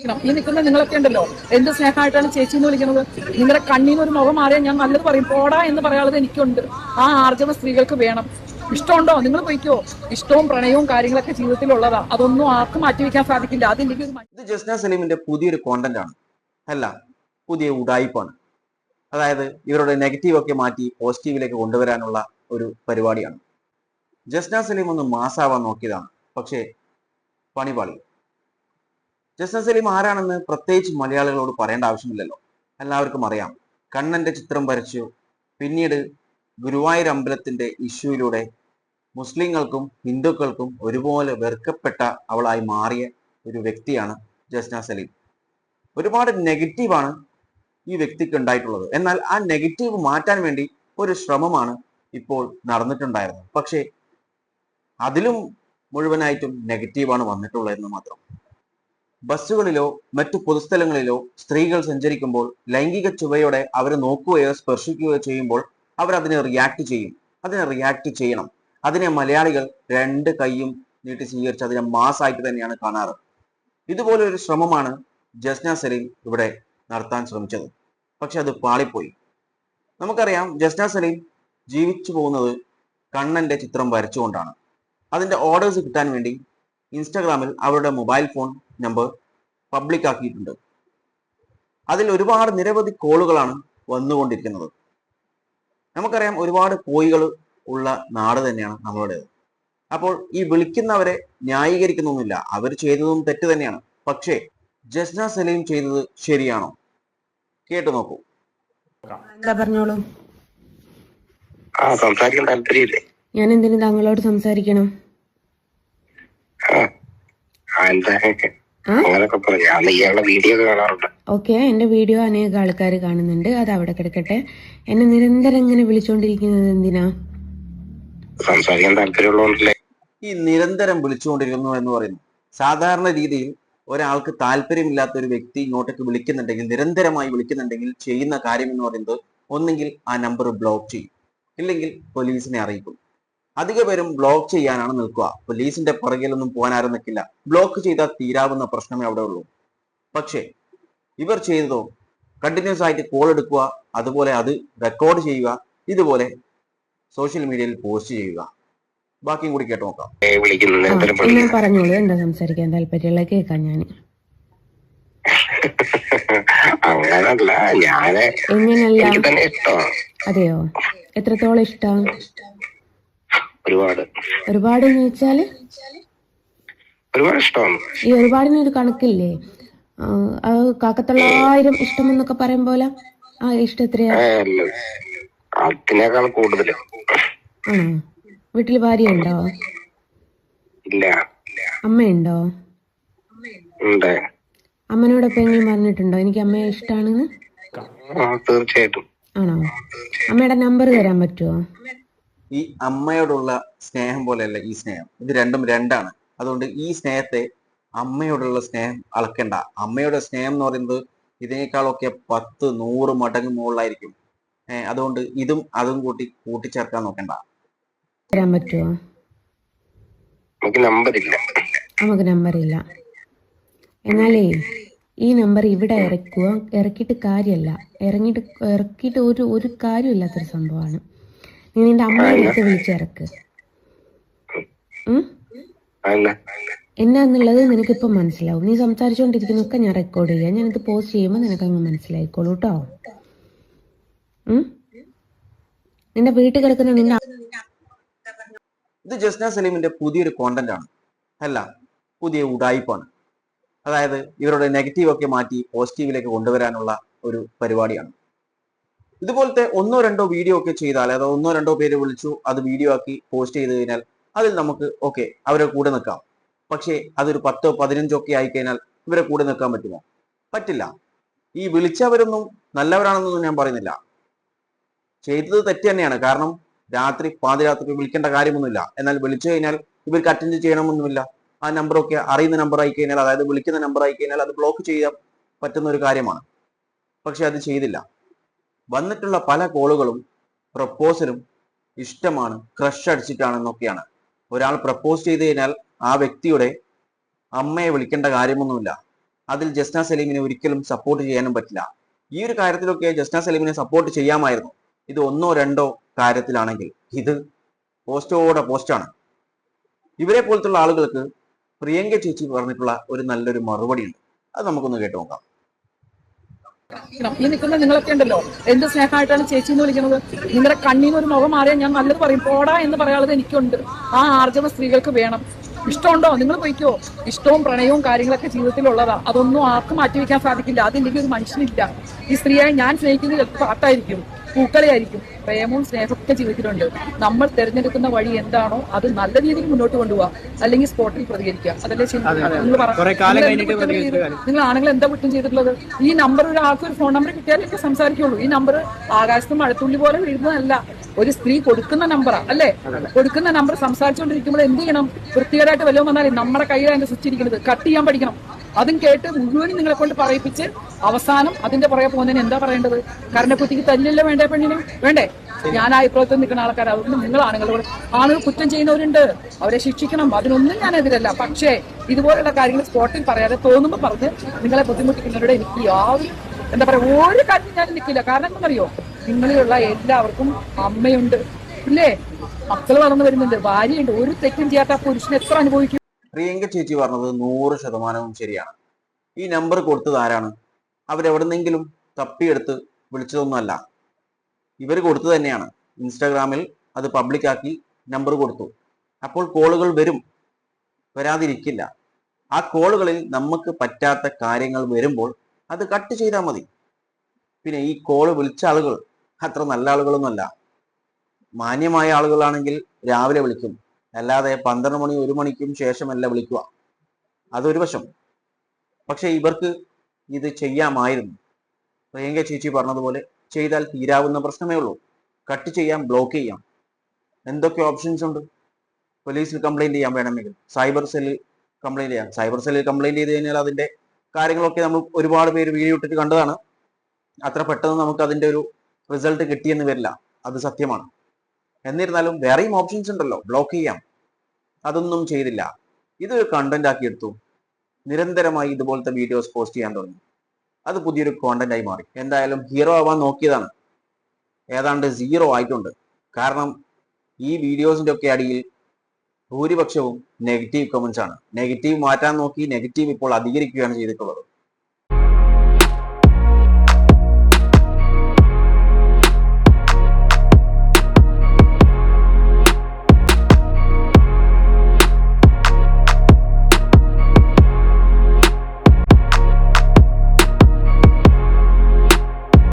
ഈ നിൽക്കുന്ന നിങ്ങളൊക്കെ ഉണ്ടല്ലോ. എന്ത് സ്നേഹമായിട്ടാണ് ചേച്ചി എന്ന് വിളിക്കുന്നത്? നിങ്ങളുടെ കണ്ണീന്ന് ഒരു മുഖം മാറിയാൽ ഞാൻ നല്ലത് പറയും. പോടാ എന്ന് പറയാനുള്ളത് എനിക്കുണ്ട്. ആ ആർജവ സ്ത്രീകൾക്ക് വേണം. ഇഷ്ടമുണ്ടോ? നിങ്ങൾ പോയിക്കോ. ഇഷ്ടവും പ്രണയവും കാര്യങ്ങളൊക്കെ ജീവിതത്തിലുള്ളതാ. അതൊന്നും ആർക്കും മാറ്റിവെക്കാൻ സാധിക്കില്ല. അതെനിക്ക് ഇത് പുതിയൊരു കോണ്ടന്റ് ആണ്. അല്ല പുതിയ ഉടായിപ്പാണ്. അതായത് ഇവരുടെ നെഗറ്റീവ് ഒക്കെ മാറ്റി പോസിറ്റീവിലേക്ക് കൊണ്ടുവരാനുള്ള ഒരു പരിപാടിയാണ്. ജസ്ന സലീം ഒന്ന് മാസാവാൻ നോക്കിയതാണ്. പക്ഷേ പണിപാളി ജസ്ന സലീം ആരാണെന്ന് പ്രത്യേകിച്ച് മലയാളികളോട് പറയേണ്ട ആവശ്യമില്ലല്ലോ. എല്ലാവർക്കും അറിയാം. കണ്ണന്റെ ചിത്രം വരച്ചു. പിന്നീട് ഗുരുവായൂർ അമ്പലത്തിന്റെ ഇഷ്യൂയിലൂടെ മുസ്ലിങ്ങൾക്കും ഹിന്ദുക്കൾക്കും ഒരുപോലെ വെറുക്കപ്പെട്ട അവളായി മാറിയ ഒരു വ്യക്തിയാണ് ജസ്ന സലീം ഒരുപാട് നെഗറ്റീവാണ് ഈ വ്യക്തിക്ക് ഉണ്ടായിട്ടുള്ളത്. എന്നാൽ ആ നെഗറ്റീവ് മാറ്റാൻ വേണ്ടി ഒരു ശ്രമമാണ് ഇപ്പോൾ നടന്നിട്ടുണ്ടായിരുന്നത്. പക്ഷേ അതിലും മുഴുവനായിട്ടും നെഗറ്റീവാണ് വന്നിട്ടുള്ളത് എന്ന് മാത്രം ബസ്സുകളിലോ മറ്റു പൊതുസ്ഥലങ്ങളിലോ സ്ത്രീകൾ സഞ്ചരിക്കുമ്പോൾ ലൈംഗിക ചുവയോടെ അവരെ നോക്കുകയോ സ്പർശിക്കുകയോ ചെയ്യുമ്പോൾ അവർ അതിനെ റിയാക്ട് ചെയ്യും. അതിനെ റിയാക്ട് ചെയ്യണം. അതിനെ മലയാളികൾ രണ്ട് കൈയും നീട്ടി സ്വീകരിച്ച് അതിനെ മാസായിട്ട് തന്നെയാണ് കാണാറ്. ഇതുപോലെ ഒരു ശ്രമമാണ് ജസ്ന സലീം ഇവിടെ നടത്താൻ ശ്രമിച്ചത്. പക്ഷെ അത് പാളിപ്പോയി. നമുക്കറിയാം ജസ്ന സലീം ജീവിച്ചു പോകുന്നത് കണ്ണന്റെ ചിത്രം വരച്ചുകൊണ്ടാണ്. അതിന്റെ ഓർഡേഴ്സ് കിട്ടാൻ വേണ്ടി ഇൻസ്റ്റാഗ്രാമിൽ അവരുടെ മൊബൈൽ ഫോൺ നമ്പർ പബ്ലിക് ആക്കിയിട്ടുണ്ട്. അതിൽ ഒരുപാട് നിരവധി കോളുകളാണ് വന്നുകൊണ്ടിരിക്കുന്നത്. നമുക്കറിയാം ഒരുപാട് കോയികൾ ഉള്ള നാട് തന്നെയാണ് നമ്മളുടേത്. അപ്പോൾ ഈ വിളിക്കുന്നവരെ ന്യായീകരിക്കുന്നൊന്നുമില്ല. അവർ ചെയ്തതും തെറ്റ് തന്നെയാണ്. പക്ഷേ ജസ്ന സലീം ചെയ്തത് ശരിയാണോ? കേട്ടു നോക്കൂ. എന്താ പറഞ്ഞോളൂ? ആ സംസാരിക്കാൻ താല്പര്യമില്ലേ? ഞാൻ എന്തിനു താങ്കളോട് സംസാരിക്കണം? പറഞ്ഞു ഞാൻ ഇയാളുടെ വീഡിയോ ഒക്കെ കാണാറുണ്ട്. ഓക്കെ എന്റെ വീഡിയോ അനേക ആൾക്കാർ കാണുന്നുണ്ട്. അത് അവിടെ കിടക്കട്ടെ. എന്നെ നിരന്തരം ഇങ്ങനെ വിളിച്ചുകൊണ്ടിരിക്കുന്നത് എന്തിനാ? സംസാരിക്കാൻ താല്പര്യമുള്ളതുകൊണ്ടല്ലേ. ഈ നിരന്തരം വിളിച്ചുകൊണ്ടിരിക്കുന്നു എന്ന് പറയുന്നു. സാധാരണ രീതിയിൽ ഒരാൾക്ക് താല്പര്യമില്ലാത്ത ഒരു വ്യക്തി ഇങ്ങോട്ടേക്ക് വിളിക്കുന്നുണ്ടെങ്കിൽ നിരന്തരമായി വിളിക്കുന്നുണ്ടെങ്കിൽ ചെയ്യുന്ന കാര്യം എന്ന് പറയുന്നത് ഒന്നെങ്കിൽ ആ നമ്പർ ബ്ലോക്ക് ചെയ്യും. ഇല്ലെങ്കിൽ പോലീസിനെ അറിയിക്കും. അധിക പേരും ബ്ലോക്ക് ചെയ്യാനാണ് നിൽക്കുക. പോലീസിന്റെ പുറകിലൊന്നും പോകാൻ ആരും നിൽക്കില്ല. ബ്ലോക്ക് ചെയ്താൽ തീരാവുന്ന പ്രശ്നമേ അവിടെ ഉള്ളൂ. പക്ഷേ ഇവർ ചെയ്തതോ? കണ്ടിന്യൂസ് ആയിട്ട് കോൾ എടുക്കുക അതുപോലെ അത് റെക്കോർഡ് ചെയ്യുക ഇതുപോലെ സോഷ്യൽ മീഡിയയിൽ പോസ്റ്റ് ചെയ്യുക. ബാക്കിയും കൂടി കേട്ട് നോക്കാം. പറഞ്ഞോളൂ. എന്താ സംസാരിക്കാൻ? താല്പര്യമുള്ള കേൾക്കാം ഞാൻ അങ്ങനല്ല. ഞാൻ അതെയോ? എത്രത്തോളം ഇഷ്ടം? ഒരുപാട്. ഒരുപാട് എന്ന് വെച്ചാൽ? ഒരുപാട് ഇഷ്ടമാണ് ഈ ഒരുപാടിന് ഒരു കണക്കില്ലേ കാക്കത്തൊള്ളായിരം ഇഷ്ടം എന്നൊക്കെ പറയും പോലെ? ആ ഇഷ്ടം എത്രയാ. അതിനേക്കാൾ കൂടുതൽ. ആണോ? വീട്ടിൽ ഭാര്യ ഉണ്ടോ ഇല്ല. അമ്മയുണ്ടോ? ഉണ്ട്. അമ്മനോടൊപ്പം എങ്ങനെ പറഞ്ഞിട്ടുണ്ടോ? എനിക്ക് അമ്മയെ ഇഷ്ടമാണെന്ന് തീർച്ചയായിട്ടും. ആണോ? അമ്മയുടെ നമ്പർ തരാൻ പറ്റുമോ ഈ അമ്മയോടുള്ള സ്നേഹം പോലെയല്ല ഈ സ്നേഹം. ഇത് രണ്ടും രണ്ടാണ്. അതുകൊണ്ട് ഈ സ്നേഹത്തെ അമ്മയോടുള്ള സ്നേഹം അളക്കണ്ട. അമ്മയുടെ സ്നേഹം എന്ന് പറയുന്നത് ഇതിനേക്കാളൊക്കെ പത്ത് നൂറ് മടങ്ങ് മുകളിലായിരിക്കും. അതുകൊണ്ട് ഇതും അതും കൂട്ടി കൂട്ടിച്ചേർക്കാൻ നോക്കണ്ട. തരാൻ പറ്റുമോ നമുക്ക് നമ്പർ ഇല്ല. നമുക്ക് നമ്പർ ഇല്ല. എന്നാലേ ഈ നമ്പർ ഇവിടെ ഇറക്കുക. ഇറക്കിയിട്ട് കാര്യമല്ല ഇറങ്ങിയിട്ട് ഇറക്കിയിട്ട് ഒരു ഒരു കാര്യമില്ലാത്തൊരു സംഭവമാണ്. നീ നിന്റെ അമ്മയെ വിളിച്ച് വിളിച്ചിറക്ക് എന്നാന്നുള്ളത് നിനക്ക് എന്നാന്നുള്ളത് നിനക്കിപ്പം മനസ്സിലാവും. നീ സംസാരിച്ചുകൊണ്ടിരിക്കുന്നൊക്കെ ഞാൻ റെക്കോർഡ് ചെയ്യാം. ഞാനിത് പോസ്റ്റ് ചെയ്യുമ്പോൾ നിനക്കങ്ങ് മനസ്സിലായിക്കോളൂ കേട്ടോ? നിന്റെ വീട്ടിൽ കിടക്കുന്ന നിന്റെ ഇത് ജസ്ന സലീമിന്റെ പുതിയൊരു കോണ്ടന്റ് ആണ്. അല്ല പുതിയ ഉടായ്പാണ് അതായത് ഇവരുടെ നെഗറ്റീവ് ഒക്കെ മാറ്റി പോസിറ്റീവിലേക്ക് കൊണ്ടുവരാനുള്ള ഒരു പരിപാടിയാണ്. ഇതുപോലത്തെ ഒന്നോ രണ്ടോ വീഡിയോ ഒക്കെ ചെയ്താൽ അതായത് ഒന്നോ രണ്ടോ പേര് വിളിച്ചു അത് വീഡിയോ ആക്കി പോസ്റ്റ് ചെയ്ത് കഴിഞ്ഞാൽ അതിൽ നമുക്ക് ഓക്കെ അവരെ കൂടെ നിൽക്കാം. പക്ഷേ അതൊരു പത്തോ പതിനഞ്ചോ ഒക്കെ ആയി കഴിഞ്ഞാൽ ഇവരെ കൂടെ നിൽക്കാൻ പറ്റുമോ പറ്റില്ല. ഈ വിളിച്ചവരൊന്നും നല്ലവരാണെന്നൊന്നും ഞാൻ പറയുന്നില്ല. ചെയ്തത് തെറ്റ് തന്നെയാണ്. കാരണം രാത്രി പാതിരാത്രി വിളിക്കേണ്ട കാര്യമൊന്നുമില്ല. എന്നാൽ വിളിച്ചു കഴിഞ്ഞാൽ ഇവർക്ക് അറ്റൻഡ് ചെയ്യണമെന്നുമില്ല. ആ നമ്പറൊക്കെ അറിയുന്ന നമ്പർ ആയി കഴിഞ്ഞാൽ അതായത് വിളിക്കുന്ന നമ്പർ ആയി കഴിഞ്ഞാൽ അത് ബ്ലോക്ക് ചെയ്യാൻ പറ്റുന്ന ഒരു കാര്യമാണ്. പക്ഷെ അത് ചെയ്തില്ല. വന്നിട്ടുള്ള പല കോളുകളും പ്രപ്പോസലും ഇഷ്ടമാണ് ക്രഷ് അടിച്ചിട്ടാണെന്നൊക്കെയാണ്. ഒരാൾ പ്രപ്പോസ് ചെയ്ത് കഴിഞ്ഞാൽ ആ വ്യക്തിയുടെ അമ്മയെ വിളിക്കേണ്ട കാര്യമൊന്നുമില്ല. അതിൽ ജസ്ന സലീമിനെ ഒരിക്കലും സപ്പോർട്ട് ചെയ്യാനും പറ്റില്ല. ഈ ഒരു കാര്യത്തിലൊക്കെ ജസ്ന സലീമിനെ സപ്പോർട്ട് ചെയ്യാമായിരുന്നു. ഇത് ഒന്നോ രണ്ടോ കാര്യത്തിലാണെങ്കിൽ ഇത് പോസ്റ്റോടെ പോസ്റ്റാണ് ഇവരെ പോലത്തുള്ള ആളുകൾക്ക് പ്രിയങ്ക ചേച്ചി പറഞ്ഞിട്ടുള്ള ഒരു നല്ലൊരു മറുപടി ഉണ്ട് അത് നമുക്കൊന്ന് കേട്ടു നോക്കാം. ഈ നിൽക്കുന്ന നിങ്ങളൊക്കെ ഉണ്ടല്ലോ. എന്ത് സ്നേഹമായിട്ടാണ് ചേച്ചി എന്ന് വിളിക്കുന്നത്? നിങ്ങളുടെ കണ്ണീന്ന് ഒരു മുഖം മാറിയാൽ ഞാൻ നല്ലത് പറയും. പോടാ എന്ന് പറയാനുള്ളത് എനിക്കുണ്ട്. ആ ആർജവ സ്ത്രീകൾക്ക് വേണം. ഇഷ്ടമുണ്ടോ? നിങ്ങൾ പോയിക്കോ. ഇഷ്ടവും പ്രണയവും കാര്യങ്ങളൊക്കെ ജീവിതത്തിലുള്ളതാ. അതൊന്നും ആർക്കും മാറ്റിവെക്കാൻ സാധിക്കില്ല. അതില്ലെങ്കിൽ ഒരു മനുഷ്യനില്ല. ഈ സ്ത്രീയായി ഞാൻ സ്നേഹിക്കുന്നത് പാട്ടായിരിക്കും പൂക്കളെയായിരിക്കും. പ്രേമവും സ്നേഹമൊക്കെ ജീവിതത്തിലുണ്ട്. നമ്മൾ തിരഞ്ഞെടുക്കുന്ന വഴി എന്താണോ അത് നല്ല രീതിയിൽ മുന്നോട്ട് കൊണ്ടുപോകാം അല്ലെങ്കിൽ സ്പോട്ടിൽ പ്രതികരിക്കുക. അതല്ലേ നിങ്ങൾ ആണുങ്ങൾ എന്ത് കുറ്റം ചെയ്തിട്ടുള്ളത്? ഈ നമ്പർ ഒരാൾക്ക് ഒരു ഫോൺ നമ്പർ കിട്ടിയാലേ സംസാരിക്കുള്ളൂ. ഈ നമ്പർ ആകാശത്ത് മഴത്തുള്ളി പോലെ വീഴുന്നതല്ല. ഒരു സ്ത്രീ കൊടുക്കുന്ന നമ്പറാ അല്ലേ? കൊടുക്കുന്ന നമ്പർ സംസാരിച്ചുകൊണ്ടിരിക്കുമ്പോൾ എന്ത് ചെയ്യണം? വൃത്തികേടായിട്ട് വല്ലതും വന്നാലേ നമ്മുടെ കയ്യിലാണ് സ്വിച്ച് ഇരിക്കുന്നത് കട്ട് ചെയ്യാൻ പഠിക്കണം. അതും കേട്ട് മുഴുവനും നിങ്ങളെ കൊണ്ട് പറയിപ്പിച്ച് അവസാനം അതിന്റെ പുറകെ പോകുന്നതിന് എന്താ പറയേണ്ടത്? കരണക്കുത്തിക്ക് തല്ലില്ല വേണ്ടേ പെണ്ണിന്? വേണ്ടേ? ഞാൻ ഇപ്പുറത്ത് നിൽക്കുന്ന ആൾക്കാർ അതുകൊണ്ട് നിങ്ങൾ ആണുങ്ങളോട് ആണുങ്ങൾ കുറ്റം ചെയ്യുന്നവരുണ്ട്. അവരെ ശിക്ഷിക്കണം. അതിനൊന്നും ഞാൻ എതിരല്ല. പക്ഷേ ഇതുപോലുള്ള കാര്യങ്ങൾ സ്പോട്ടിൽ പറയാതെ തോന്നുമ്പോൾ പറഞ്ഞ് നിങ്ങളെ ബുദ്ധിമുട്ടിക്കുന്നവരുടെ എനിക്ക് യാതൊരു എന്താ പറയാ ഒരു കാര്യം ഞാൻ നിൽക്കില്ല. കാരണം എന്താണെന്നറിയോ? നിങ്ങളിലുള്ള എല്ലാവർക്കും അമ്മയുണ്ട്. ഇല്ലേ? മക്കൾ വളർന്നു വരുന്നുണ്ട്. ഭാര്യയുണ്ട്. ഒരു തെറ്റും ചെയ്യാത്ത പുരുഷനെ പുരുഷൻ എത്ര അനുഭവിക്കും? പ്രിയങ്ക ചേച്ചി പറഞ്ഞത് നൂറ് ശതമാനവും ശരിയാണ്. ഈ നമ്പർ കൊടുത്തത് ആരാണ്? അവരെവിടെന്നെങ്കിലും തപ്പിയെടുത്ത് വിളിച്ചതൊന്നുമല്ല. ഇവർ കൊടുത്തു തന്നെയാണ്. ഇൻസ്റ്റാഗ്രാമിൽ അത് പബ്ലിക്കാക്കി നമ്പർ കൊടുത്തു. അപ്പോൾ കോളുകൾ വരും. വരാതിരിക്കില്ല. ആ കോളുകളിൽ നമുക്ക് പറ്റാത്ത കാര്യങ്ങൾ വരുമ്പോൾ അത് കട്ട് ചെയ്താൽ മതി. പിന്നെ ഈ കോൾ വിളിച്ച ആളുകൾ അത്ര നല്ല ആളുകളൊന്നുമല്ല. മാന്യമായ ആളുകളാണെങ്കിൽ രാവിലെ വിളിക്കും. അല്ലാതെ പന്ത്രണ്ട് മണി ഒരു മണിക്കും ശേഷമല്ല വിളിക്കുക. അതൊരു വശം. പക്ഷെ ഇവർക്ക് ഇത് ചെയ്യാമായിരുന്നു. പ്രിയങ്ക ചേച്ചി പറഞ്ഞതുപോലെ ചെയ്താൽ തീരാവുന്ന പ്രശ്നമേ ഉള്ളൂ. കട്ട് ചെയ്യാം ബ്ലോക്ക് ചെയ്യാം. എന്തൊക്കെ ഓപ്ഷൻസ് ഉണ്ട്? പോലീസിൽ കംപ്ലൈന്റ് ചെയ്യാൻ വേണമെങ്കിൽ. സൈബർ സെല്ലിൽ കംപ്ലൈന്റ് ചെയ്യാം. സൈബർ സെല്ലിൽ കംപ്ലൈന്റ് ചെയ്ത് കഴിഞ്ഞാൽ അതിന്റെ കാര്യങ്ങളൊക്കെ നമ്മൾ ഒരുപാട് പേര് വീഡിയോ ഇട്ടിട്ട് കണ്ടതാണ്. അത്ര പെട്ടെന്ന് നമുക്ക് അതിന്റെ ഒരു റിസൾട്ട് കിട്ടിയെന്ന് വരില്ല. അത് സത്യമാണ്. എന്നിരുന്നാലും വേറെയും ഓപ്ഷൻസ് ഉണ്ടല്ലോ. ബ്ലോക്ക് ചെയ്യാം. അതൊന്നും ചെയ്തില്ല. ഇത് കണ്ടന്റ് ആക്കി എടുത്തു. നിരന്തരമായി ഇതുപോലത്തെ വീഡിയോസ് പോസ്റ്റ് ചെയ്യാൻ തുടങ്ങി. അത് പുതിയൊരു കോണ്ടന്റ് ആയി മാറി. എന്തായാലും ഹീറോ ആവാൻ നോക്കിയതാണ്. ഏതാണ്ട് സീറോ ആയിട്ടുണ്ട്. കാരണം ഈ വീഡിയോസിന്റെ ഒക്കെ അടിയിൽ ഭൂരിപക്ഷവും നെഗറ്റീവ് കമന്റ്സ് ആണ്. നെഗറ്റീവ് മാറ്റാൻ നോക്കി നെഗറ്റീവ് ഇപ്പോൾ അധികരിക്കുകയാണ് ചെയ്തിട്ടുള്ളത്.